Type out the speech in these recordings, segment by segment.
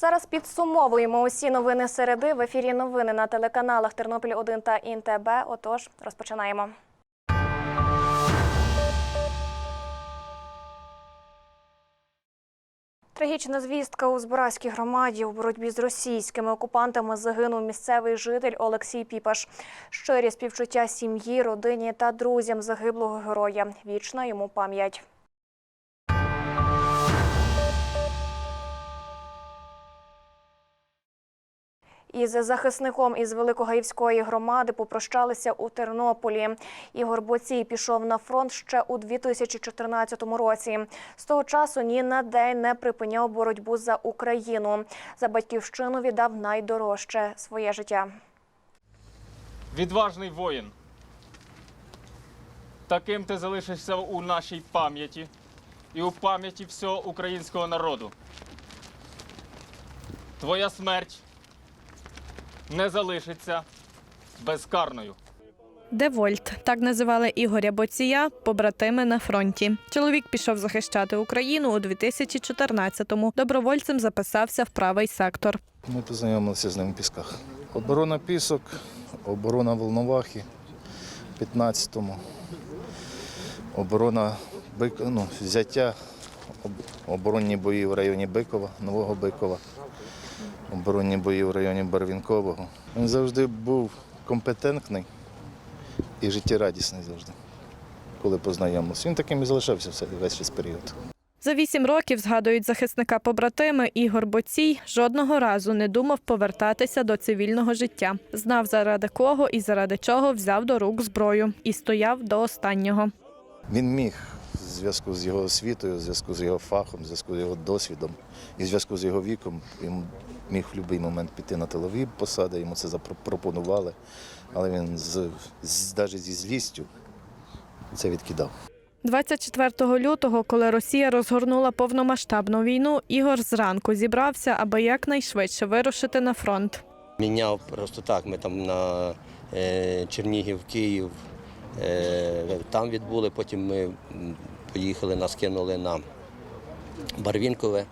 Зараз підсумовуємо усі новини середи в ефірі. Новини на телеканалах Тернопіль 1 та ІНТБ. Отож, розпочинаємо. Трагічна звістка у Збаразькій громаді у боротьбі з російськими окупантами загинув місцевий житель Олексій Піпаш. Щирі співчуття сім'ї, родині та друзям загиблого героя. Вічна йому пам'ять. Із захисником із Великогаївської громади попрощалися у Тернополі. Ігор Боцій пішов на фронт ще у 2014 році. З того часу ні на день не припиняв боротьбу за Україну. За батьківщину віддав найдорожче своє життя. Відважний воїн. Таким ти залишишся у нашій пам'яті і у пам'яті всього українського народу. Твоя смерть не залишиться безкарною. Девольт так називали Ігоря Боція, побратими на фронті. Чоловік пішов захищати Україну у 2014-му. Добровольцем записався в правий сектор. Ми познайомилися з ним в пісках. Оборона пісок, оборона Волновахи в 15-му, оборона Бик... ну, взяття, оборонні бої в районі Бикова, Нового Бикова, оборонні бої в районі Барвінкового. Він завжди був компетентний і життєрадісний завжди, коли познайомився. Він таким і залишався весь час період. За вісім років, згадують захисника побратими, Ігор Боцій жодного разу не думав повертатися до цивільного життя. Знав, заради кого і заради чого взяв до рук зброю і стояв до останнього. Він міг в зв'язку з його освітою, в зв'язку з його фахом, в зв'язку з його досвідом і в зв'язку з його віком, він міг в будь-який момент піти на тилові посади, йому це запропонували, але він з, з, навіть зі злістю це відкидав. 24 лютого, коли Росія розгорнула повномасштабну війну, Ігор зранку зібрався, аби якнайшвидше вирушити на фронт. Міняв просто так. Ми там на е, Чернігів, Київ е, там відбули. Потім ми поїхали, нас кинули на Барвінкове.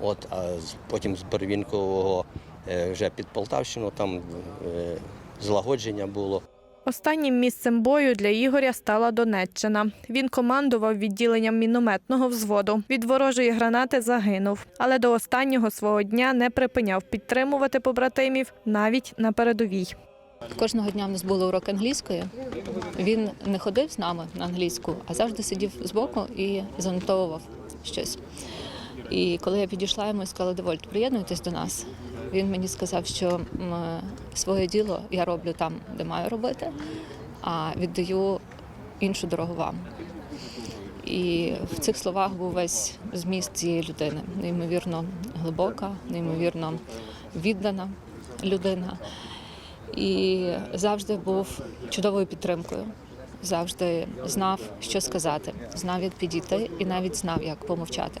От, а потім з Барвінкового е, вже під Полтавщину, там е, злагодження було. Останнім місцем бою для Ігоря стала Донеччина. Він командував відділенням мінометного взводу. Від ворожої гранати загинув, але до останнього свого дня не припиняв підтримувати побратимів навіть на передовій. Кожного дня в нас були уроки англійської. Він не ходив з нами на англійську, а завжди сидів збоку і занотовував щось. І коли я підійшла йому і сказала, Девольт, приєднуйтесь до нас. Він мені сказав, що своє діло я роблю там, де маю робити, а віддаю іншу дорогу вам. І в цих словах був весь зміст цієї людини. Неймовірно глибока, неймовірно віддана людина. І завжди був чудовою підтримкою. Завжди знав, що сказати, знав, як підійти, і навіть знав, як помовчати.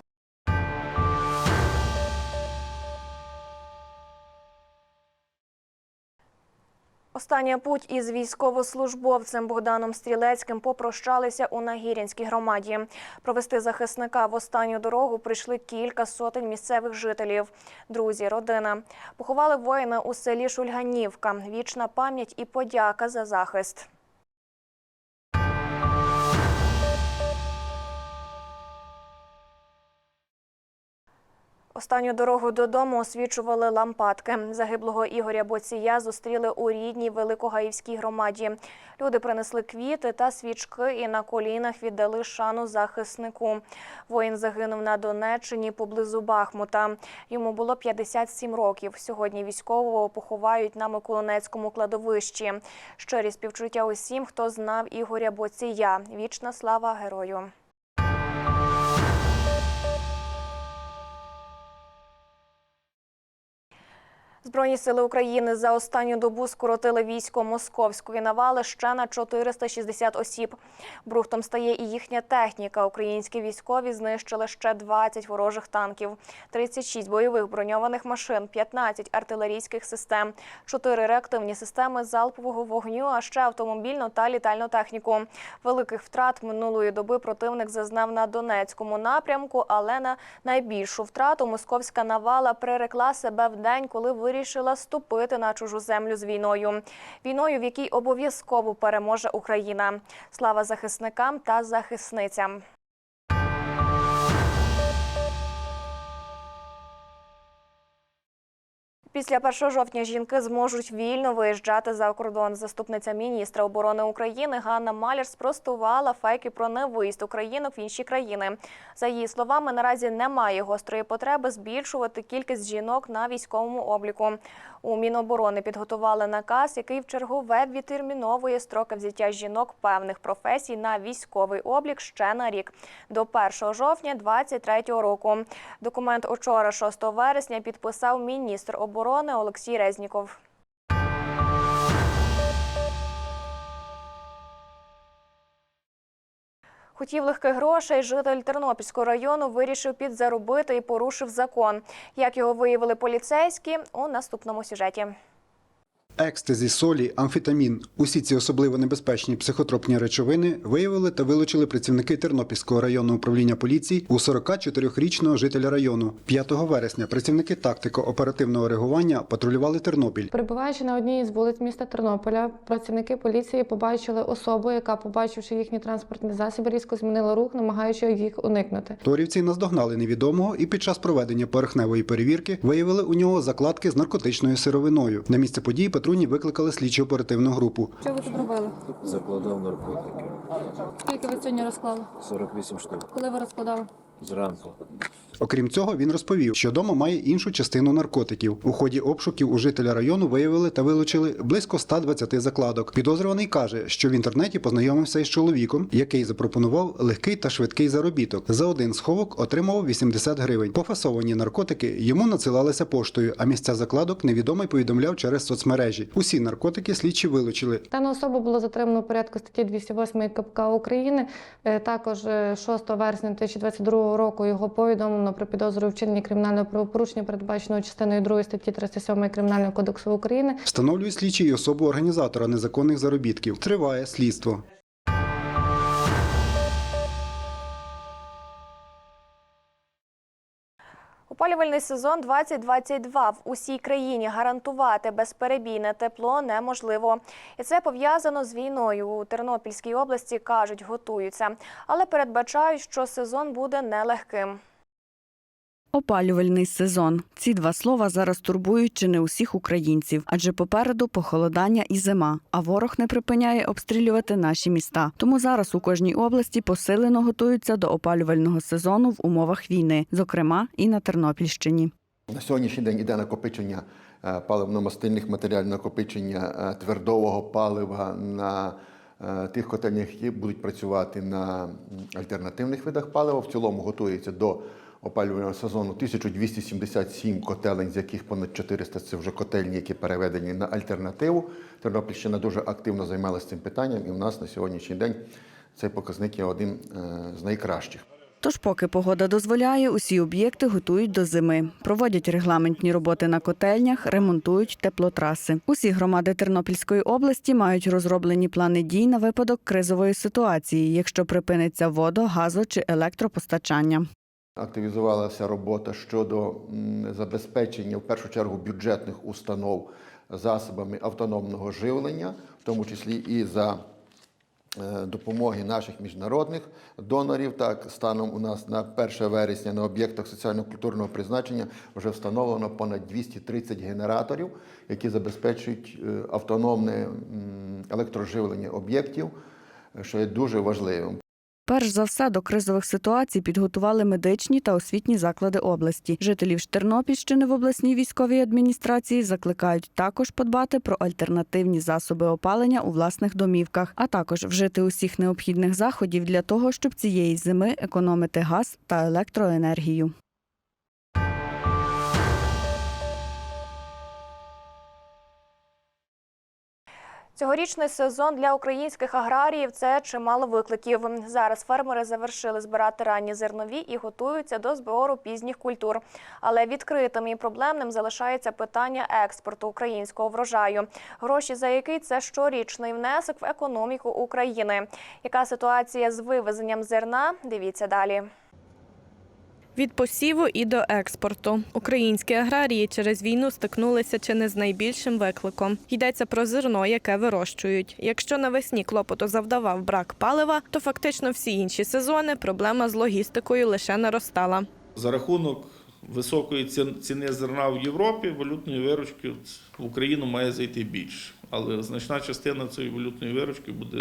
Остання путь із військовослужбовцем Богданом Стрілецьким попрощалися у Нагірянській громаді. Провести захисника в останню дорогу прийшли кілька сотень місцевих жителів. Друзі, родина. Поховали воїна у селі Шульганівка. Вічна пам'ять і подяка за захист. Останню дорогу додому освічували лампадки. Загиблого Ігоря Боція зустріли у рідній Великогаївській громаді. Люди принесли квіти та свічки і на колінах віддали шану захиснику. Воїн загинув на Донеччині поблизу Бахмута. Йому було 57 років. Сьогодні військового поховають на Миколинецькому кладовищі. Щирі співчуття усім, хто знав Ігоря Боція. Вічна слава герою. Збройні сили України за останню добу скоротили військо московської навали ще на 460 осіб. Брухтом стає і їхня техніка. Українські військові знищили ще 20 ворожих танків, 36 бойових броньованих машин, 15 артилерійських систем, 4 реактивні системи залпового вогню, а ще автомобільну та літальну техніку. Великих втрат минулої доби противник зазнав на Донецькому напрямку, але на найбільшу втрату московська навала прирекла себе в день, коли вирішила ступити на чужу землю з війною. Війною, в якій обов'язково переможе Україна. Слава захисникам та захисницям. Після 1 жовтня жінки зможуть вільно виїжджати за кордон. Заступниця міністра оборони України Ганна Маляр спростувала фейки про невиїзд українок в інші країни. За її словами, наразі немає гострої потреби збільшувати кількість жінок на військовому обліку. У Міноборони підготували наказ, який в чергове відтерміновує строки взяття жінок певних професій на військовий облік ще на рік до 1 жовтня 2023 року. Документ учора, 6 вересня, підписав міністр оборони Олексій Резніков. Хотів легких грошей, житель Тернопільського району вирішив підзаробити і порушив закон. Як його виявили поліцейські у наступному сюжеті. Екстазі, солі, амфетамін – усі ці особливо небезпечні психотропні речовини виявили та вилучили працівники Тернопільського районного управління поліції у 44-річного жителя району. 5 вересня працівники тактико-оперативного реагування патрулювали Тернопіль. Перебуваючи на одній із вулиць міста Тернополя, працівники поліції побачили особу, яка, побачивши їхні транспортні засоби, різко змінила рух, намагаючи їх уникнути. Торівці наздогнали невідомого і під час проведення поверхневої перевірки виявили у нього закладки з наркотичною сировиною. На місце події патрульні викликали слідчо оперативну групу. Що ви тут робили? Закладав наркотики. Скільки ви сьогодні розклали? 48 штук. Коли ви розкладали? Зранку. Окрім цього, він розповів, що дома має іншу частину наркотиків. У ході обшуків у жителя району виявили та вилучили близько 120 закладок. Підозрюваний каже, що в інтернеті познайомився із чоловіком, який запропонував легкий та швидкий заробіток. За один сховок отримував 80 гривень. Пофасовані наркотики йому надсилалися поштою, а місця закладок невідомий повідомляв через соцмережі. Усі наркотики слідчі вилучили. Дана особа було затримано порядку статті 208 КПК України. Е, Також е, 6 вересня 2022 року його повідомлено про підозру у вчиненні кримінального правопорушення, передбаченого частиною 2 статті 307 Кримінального кодексу України. Встановлює слідчі і особу організатора незаконних заробітків. Триває слідство. Опалювальний сезон 2022 в усій країні гарантувати безперебійне тепло неможливо. І це пов'язано з війною. У Тернопільській області кажуть, готуються, але передбачають, що сезон буде нелегким. Опалювальний сезон. Ці два слова зараз турбують чи не усіх українців, адже попереду похолодання і зима, а ворог не припиняє обстрілювати наші міста. Тому зараз у кожній області посилено готуються до опалювального сезону в умовах війни, зокрема і на Тернопільщині. На сьогоднішній день іде накопичення е, паливно-мастильних матеріалів, накопичення е, твердового палива на е, тих котельнях, які будуть працювати на альтернативних видах палива. В цілому готується до опалювального сезону 1277 котелень, з яких понад 400 – це вже котельні, які переведені на альтернативу. Тернопільщина дуже активно займалася цим питанням, і в нас на сьогоднішній день цей показник є один е, з найкращих. Тож, поки погода дозволяє, усі об'єкти готують до зими. Проводять регламентні роботи на котельнях, ремонтують теплотраси. Усі громади Тернопільської області мають розроблені плани дій на випадок кризової ситуації, якщо припиниться водо, газо чи електропостачання. Активізувалася робота щодо забезпечення, в першу чергу, бюджетних установ засобами автономного живлення, в тому числі і за е, допомоги наших міжнародних донорів. Так, станом у нас на 1 вересня на об'єктах соціально-культурного призначення вже встановлено понад 230 генераторів, які забезпечують е, автономне електроживлення об'єктів, що є дуже важливим. Перш за все до кризових ситуацій підготували медичні та освітні заклади області. Жителів Тернопільщини в обласній військовій адміністрації закликають також подбати про альтернативні засоби опалення у власних домівках, а також вжити усіх необхідних заходів для того, щоб цієї зими економити газ та електроенергію. Цьогорічний сезон для українських аграріїв це чимало викликів. Зараз фермери завершили збирати ранні зернові і готуються до збору пізніх культур. Але відкритим і проблемним залишається питання експорту українського врожаю, гроші за який це щорічний внесок в економіку України. Яка ситуація з вивезенням зерна? Дивіться далі. Від посіву і до експорту українські аграрії через війну стикнулися чи не з найбільшим викликом. Йдеться про зерно, яке вирощують. Якщо навесні клопоту завдавав брак палива, то фактично всі інші сезони проблема з логістикою лише наростала. За рахунок високої ці- ціни зерна в Європі валютної виручки в Україну має зайти більше. Але значна частина цієї валютної виручки буде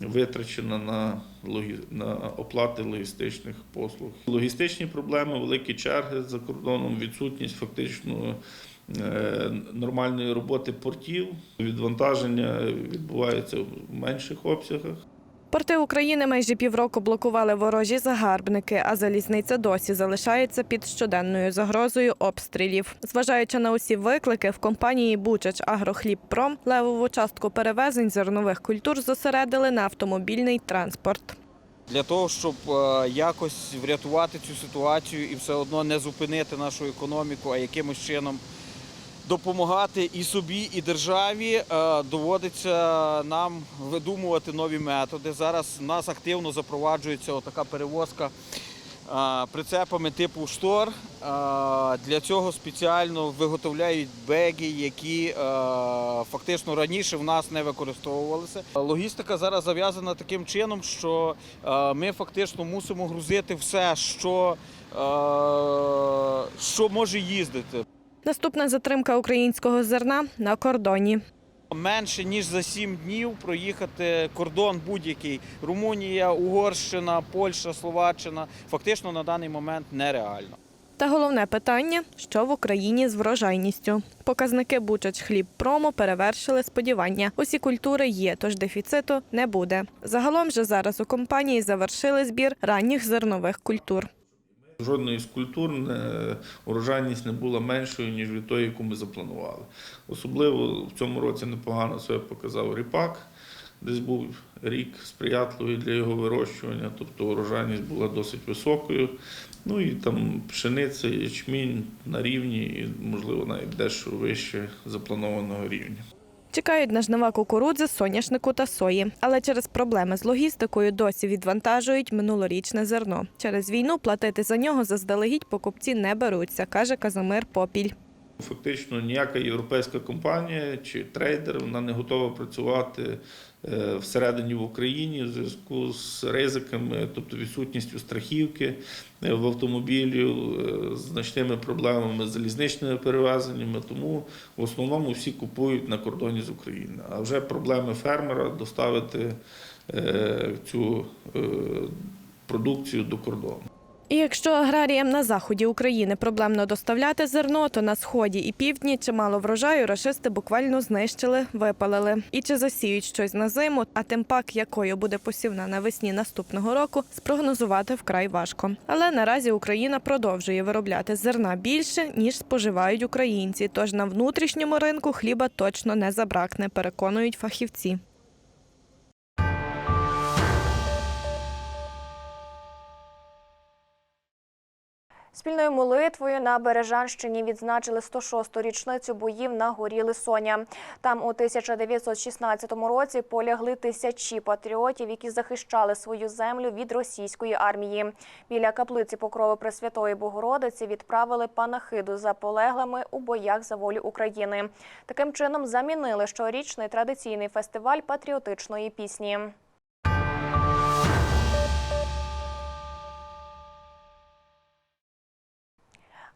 витрачена на, логі... на оплати логістичних послуг. Логістичні проблеми, великі черги за кордоном, відсутність фактично е, нормальної роботи портів, відвантаження відбувається в менших обсягах. Порти України майже півроку блокували ворожі загарбники, а залізниця досі залишається під щоденною загрозою обстрілів. Зважаючи на усі виклики, в компанії Бучач Агрохлібпром левову частку перевезень зернових культур зосередили на автомобільний транспорт. для того, щоб е, якось врятувати цю ситуацію і все одно не зупинити нашу економіку, а якимось чином допомагати і собі, і державі, е, доводиться нам видумувати нові методи. Зараз в нас активно запроваджується така перевозка е, прицепами типу штор. Е, Для цього спеціально виготовляють беги, які фактично раніше в нас не використовувалися. Логістика зараз зав'язана таким чином, що ми фактично мусимо грузити все, що, що може їздити. Наступна затримка українського зерна на кордоні. Менше ніж за 7 днів проїхати кордон будь-який Румунія, Угорщина, Польща, Словаччина фактично на даний момент нереально. Та головне питання: що в Україні з врожайністю. Показники Бучач хлібпрому перевершили сподівання. Усі культури є, тож дефіциту не буде. Загалом же зараз у компанії завершили збір ранніх зернових культур. Жодної з культур урожайність не була меншою, ніж від тої, яку ми запланували. Особливо в цьому році непогано себе показав ріпак, десь був рік сприятливий для його вирощування, тобто урожайність була досить високою. Ну і там пшениця, ячмінь на рівні, і, можливо, навіть дещо вище запланованого рівня. Чекають на жнива кукурудзи, соняшнику та сої. Але через проблеми з логістикою досі відвантажують минулорічне зерно. Через війну платити за нього заздалегідь покупці не беруться, каже Казимир Попіль. Фактично ніяка європейська компанія чи трейдер вона не готова працювати е, всередині в Україні в зв'язку з ризиками, тобто відсутністю страхівки е, в автомобілі, е, значними проблемами з залізничними перевезеннями. Тому в основному всі купують на кордоні з України. А вже проблеми фермера доставити цю продукцію до кордону. І якщо аграріям на заході України проблемно доставляти зерно, то на сході і півдні чимало врожаю рашисти буквально знищили, випалили. І чи засіють щось на зиму, а тим пак якою буде посівна навесні наступного року, спрогнозувати вкрай важко. Але наразі Україна продовжує виробляти зерна більше ніж споживають українці. Тож на внутрішньому ринку хліба точно не забракне, переконують фахівці. Спільною молитвою на Бережанщині відзначили 106-ту річницю боїв на горі Лисоня. Там у 1916 році полягли тисячі патріотів, які захищали свою землю від російської армії. Біля каплиці Покрови Пресвятої Богородиці відправили панахиду за полеглими у боях за волю України. Таким чином замінили щорічний традиційний фестиваль патріотичної пісні.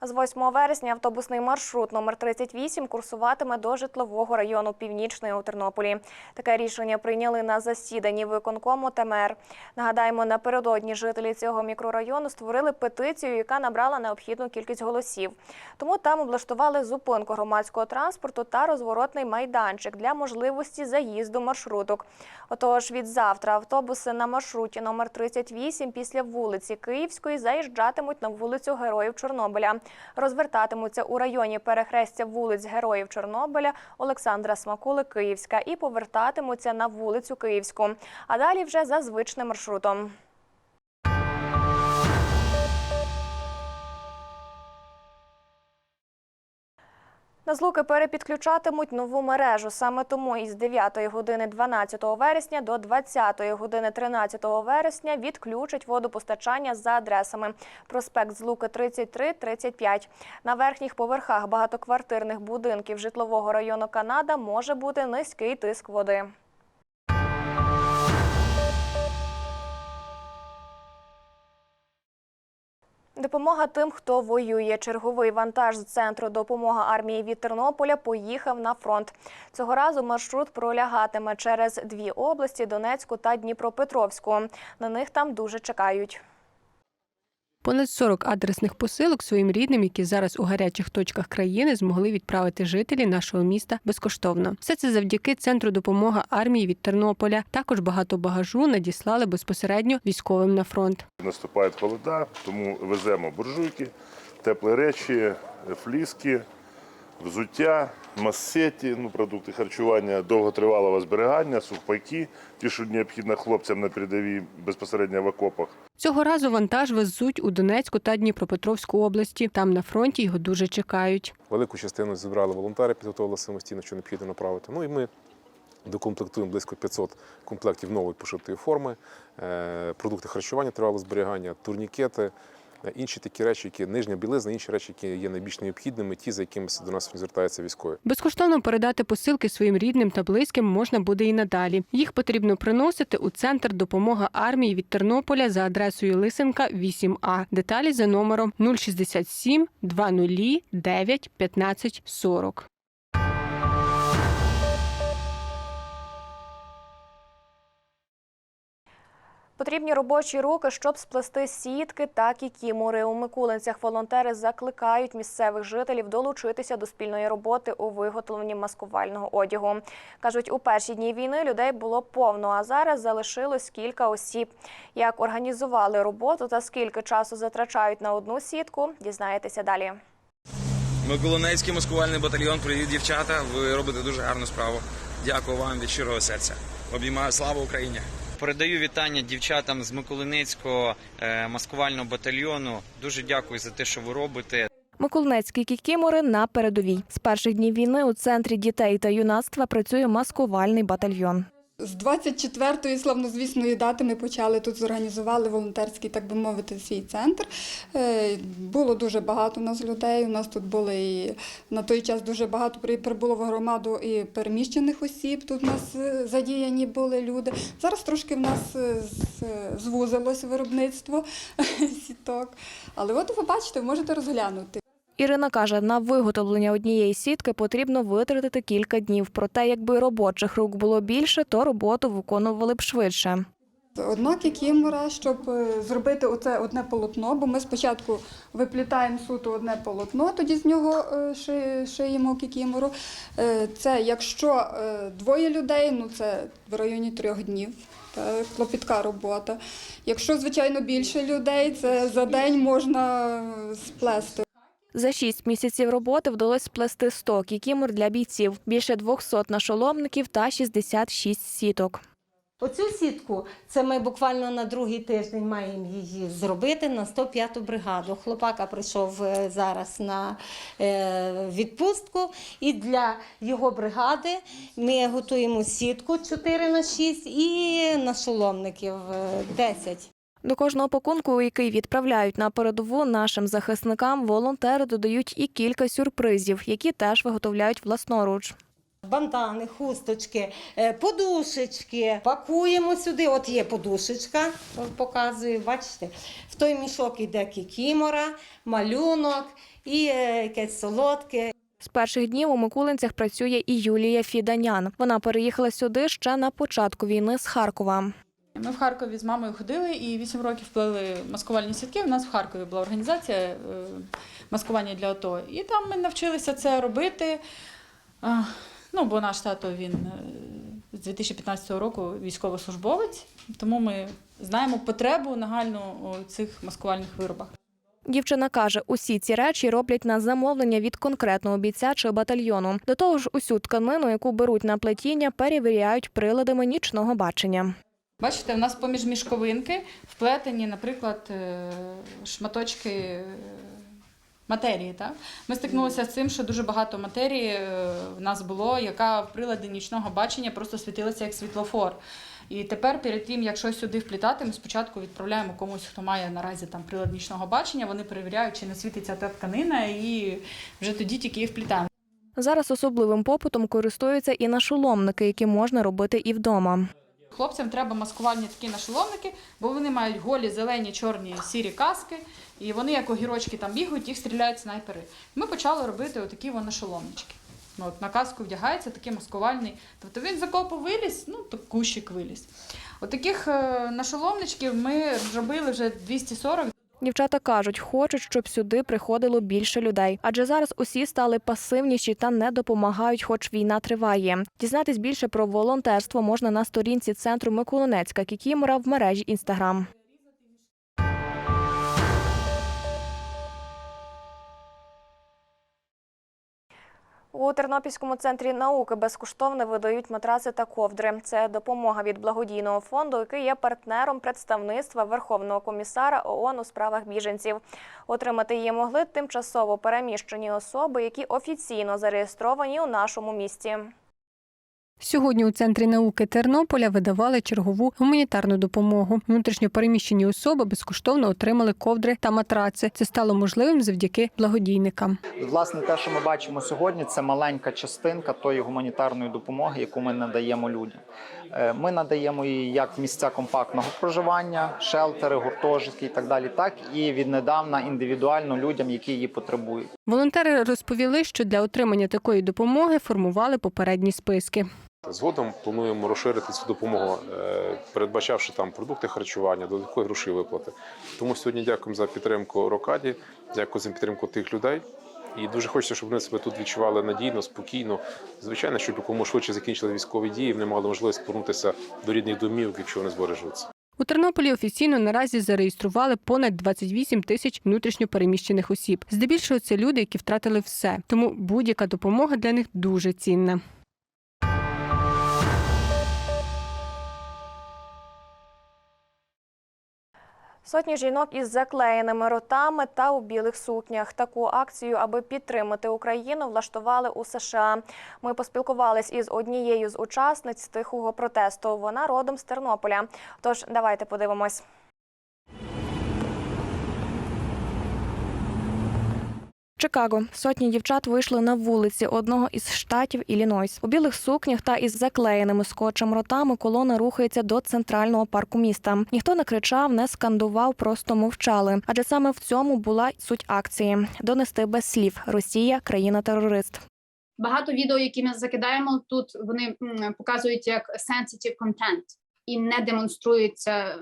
З 8 вересня автобусний маршрут номер 38 курсуватиме до житлового району Північний у Тернополі. Таке рішення прийняли на засіданні виконкому ТМР. Нагадаємо, напередодні жителі цього мікрорайону створили петицію, яка набрала необхідну кількість голосів. Тому там облаштували зупинку громадського транспорту та розворотний майданчик для можливості заїзду маршруток. Отож, від завтра автобуси на маршруті номер 38 після вулиці Київської заїжджатимуть на вулицю Героїв Чорнобиля. Розвертатимуться у районі перехрестя вулиць Героїв Чорнобиля, Олександра Смакули, Київська і повертатимуться на вулицю Київську. А далі вже за звичним маршрутом. На злуки перепідключатимуть нову мережу. Саме тому із 9 години 12 вересня до 20 години 13 вересня відключать водопостачання за адресами проспект Злуки 33-35. На верхніх поверхах багатоквартирних будинків житлового району Канада може бути низький тиск води. Допомога тим, хто воює. Черговий вантаж з центру допомога армії від Тернополя поїхав на фронт. Цього разу маршрут пролягатиме через дві області Донецьку та Дніпропетровську. На них там дуже чекають. Понад 40 адресних посилок своїм рідним, які зараз у гарячих точках країни змогли відправити жителі нашого міста безкоштовно. Все це завдяки центру допомоги армії від Тернополя. Також багато багажу надіслали безпосередньо військовим на фронт. Наступають холода, тому веземо буржуйки, теплі речі, фліски, взуття, масеті, ну, продукти харчування довготривалого зберігання, сухпайки, ті, що необхідно хлопцям на передовій безпосередньо в окопах. Цього разу вантаж везуть у Донецьку та Дніпропетровську області. Там на фронті його дуже чекають. Велику частину зібрали волонтери, підготували самостійно, що необхідно направити. Ну і ми докомплектуємо близько 500 комплектів нової пошитої форми, е, продукти харчування тривалого зберігання, турнікети, інші такі речі, які нижня білизна, інші речі, які є найбільш необхідними, ті, за якими до нас звертаються військові. Безкоштовно передати посилки своїм рідним та близьким можна буде і надалі. Їх потрібно приносити у центр допомоги армії від Тернополя за адресою Лисенка 8А. Деталі за номером 067 20 9 15 40. Потрібні робочі руки, щоб сплести сітки та кікімори. У Микулинцях волонтери закликають місцевих жителів долучитися до спільної роботи у виготовленні маскувального одягу. Кажуть, у перші дні війни людей було повно, а зараз залишилось кілька осіб. Як організували роботу та скільки часу затрачають на одну сітку, дізнаєтеся далі. Миколинецький маскувальний батальйон. Привіт, дівчата. Ви робите дуже гарну справу. Дякую вам від щирого серця. Обіймаю слава Україні! Передаю вітання дівчатам з Миколинецького е, маскувального батальйону. Дуже дякую за те, що ви робите. Миколинецькі кікімори на передовій. З перших днів війни у центрі дітей та юнацтва працює маскувальний батальйон. З 24-ї славнозвісної дати ми почали тут зорганізували волонтерський, так би мовити, свій центр. Е, Було дуже багато у нас людей. У нас тут були і на той час дуже багато прибуло в громаду і переміщених осіб. Тут у нас е, задіяні були люди. Зараз трошки в нас е, звузилось виробництво сіток. Але от ви бачите, можете розглянути. Ірина каже, на виготовлення однієї сітки потрібно витратити кілька днів. Проте, якби робочих рук було більше, то роботу виконували б швидше. Одна кікімора, щоб е, зробити оце одне полотно, бо ми спочатку виплітаємо суто одне полотно, тоді з нього е, шиємо кікімору. Е, Це якщо двоє людей, ну це в районі трьох днів. Та клопітка робота. Якщо, звичайно, більше людей, це за день можна сплести. За шість місяців роботи вдалося сплести 100 кікімор для бійців, більше 200 нашоломників та 66 сіток. Оцю сітку це ми буквально на другий тиждень маємо її зробити на 105-ту бригаду. Хлопака прийшов е, зараз на е, відпустку, і для його бригади ми готуємо сітку 4 на 6 і нашоломників е, 10. До кожного пакунку, який відправляють на передову нашим захисникам, волонтери додають і кілька сюрпризів, які теж виготовляють власноруч. Бандани, хусточки, е, подушечки. Пакуємо сюди. От є подушечка, показую, бачите. В той мішок йде кікімора, малюнок і е, якесь солодке. З перших днів у Микулинцях працює і Юлія Фіданян. Вона переїхала сюди ще на початку війни з Харкова. Ми в Харкові з мамою ходили і 8 років плели маскувальні сітки. У нас в Харкові була організація е, маскування для АТО. І там ми навчилися це робити. Ну, бо наш тато він е, з 2015 року військовослужбовець, тому ми знаємо потребу нагальну у цих маскувальних виробах. Дівчина каже, усі ці речі роблять на замовлення від конкретного бійця чи батальйону. До того ж, усю тканину, яку беруть на плетіння, перевіряють приладами нічного бачення. Бачите, у нас поміж мішковинки вплетені, наприклад, е, шматочки е, матерії. Так? Ми стикнулися з цим, що дуже багато матерії е, в нас було, яка в приладі нічного бачення просто світилася як світлофор. І тепер, перед тим, як щось сюди вплітати, ми спочатку відправляємо комусь, хто має наразі там прилад нічного бачення, вони перевіряють, чи не світиться та тканина, і вже тоді тільки її вплітаємо. Зараз особливим попитом користуються і нашоломники, які можна робити і вдома. Хлопцям треба маскувальні такі нашоломники, бо вони мають голі, зелені, чорні, сірі каски, і вони як огірочки там бігають, їх стріляють снайпери. Ми почали робити отакі вон шоломнички. Ну, от на каску вдягається такий маскувальний. Тобто він з окопу виліз, ну то кущик виліз. Отаких е, нашоломничків ми робили вже 240. Дівчата кажуть, хочуть, щоб сюди приходило більше людей, адже зараз усі стали пасивніші та не допомагають, хоч війна триває. Дізнатись більше про волонтерство можна на сторінці центру Миколинецька Кікімора в мережі Інстаграм. У Тернопільському центрі науки безкоштовно видають матраци та ковдри. Це допомога від благодійного фонду, який є партнером представництва Верховного комісара ООН у справах біженців. Отримати її могли тимчасово переміщені особи, які офіційно зареєстровані у нашому місті. Сьогодні у центрі науки Тернополя видавали чергову гуманітарну допомогу. Внутрішньо переміщені особи безкоштовно отримали ковдри та матраци. Це стало можливим завдяки благодійникам. Власне, те, що ми бачимо сьогодні, це маленька частинка тої гуманітарної допомоги, яку ми надаємо людям. Е, Ми надаємо її як в місця компактного проживання, шелтери, гуртожитки і так далі, так і віднедавна індивідуально людям, які її потребують. Волонтери розповіли, що для отримання такої допомоги формували попередні списки. Згодом плануємо розширити цю допомогу, е, передбачавши там продукти харчування, додаткові гроші виплати. Тому сьогодні дякуємо за підтримку Рокаді, дякую за підтримку тих людей. І дуже хочеться, щоб вони себе тут відчували надійно, спокійно. Звичайно, щоб якомога швидше закінчили військові дії, вони мали можливість повернутися до рідних домівок, якщо вони збережуться. У Тернополі офіційно наразі зареєстрували понад 28 тисяч внутрішньо переміщених осіб. Здебільшого це люди, які втратили все. Тому будь-яка допомога для них дуже цінна. Сотні жінок із заклеєними ротами та у білих сукнях. Таку акцію, аби підтримати Україну, влаштували у США. Ми поспілкувались із однією з учасниць тихого протесту. Вона родом з Тернополя. Тож давайте подивимось. Чикаго сотні дівчат вийшли на вулиці одного із штатів Іллінойс. У білих сукнях та із заклеєними скотчем ротами колона рухається до центрального парку міста. Ніхто не кричав, не скандував, просто мовчали. Адже саме в цьому була суть акції донести без слів Росія країна-терорист. Багато відео, які ми закидаємо тут, вони показують як sensitive content і не демонструються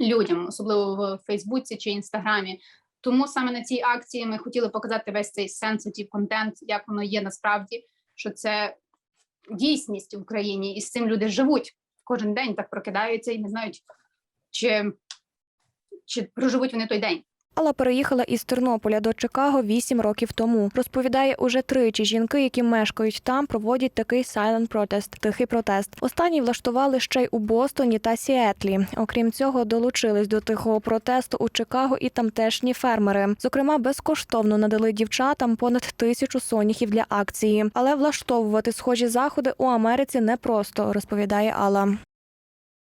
людям, особливо в Фейсбуці чи Інстаграмі. Тому саме на цій акції ми хотіли показати весь цей sensitive контент, як воно є насправді, що це дійсність в Україні, і з цим люди живуть кожен день, так прокидаються і не знають, чи, чи проживуть вони той день. Алла переїхала із Тернополя до Чикаго вісім років тому. Розповідає, уже тричі жінки, які мешкають там, проводять такий silent protest – тихий протест. Останній влаштували ще й у Бостоні та Сіетлі. Окрім цього, долучились до тихого протесту у Чикаго і тамтешні фермери. Зокрема, безкоштовно надали дівчатам понад тисячу соняхів для акції. Але влаштовувати схожі заходи у Америці непросто, розповідає Алла.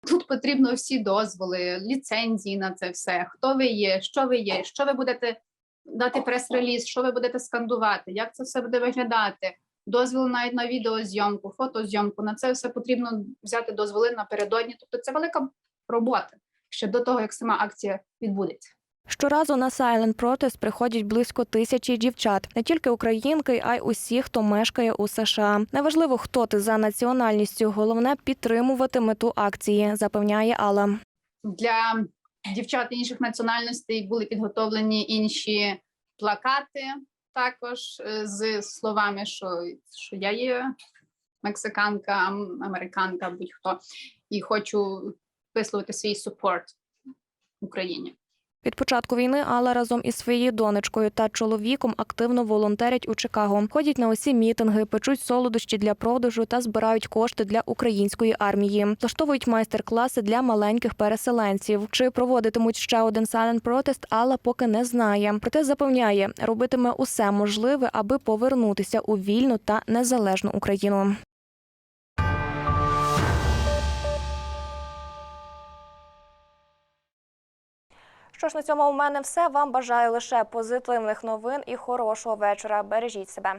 Тут потрібно всі дозволи, ліцензії на це все. Хто ви є, що ви є, що ви будете дати прес-реліз, що ви будете скандувати, як це все буде виглядати. Дозвіл навіть на відеозйомку, фотозйомку. На це все потрібно взяти дозволи напередодні. Тобто це велика робота ще до того, як сама акція відбудеться. Щоразу на Silent Protest приходять близько тисячі дівчат, не тільки українки, а й усі, хто мешкає у США. Неважливо, хто ти за національністю, головне підтримувати мету акції, запевняє Алла. Для дівчат інших національностей були підготовлені інші плакати, також е, з словами, що, що я є мексиканка, американка, будь-хто, і хочу висловити свій супорт Україні. Від початку війни Алла разом із своєю донечкою та чоловіком активно волонтерять у Чикаго. Ходять на усі мітинги, печуть солодощі для продажу та збирають кошти для української армії. Влаштовують майстер-класи для маленьких переселенців. Чи проводитимуть ще один silent протест, Алла поки не знає. Проте запевняє, робитиме усе можливе, аби повернутися у вільну та незалежну Україну. Що ж на цьому у мене все. Вам бажаю лише позитивних новин і хорошого вечора. Бережіть себе.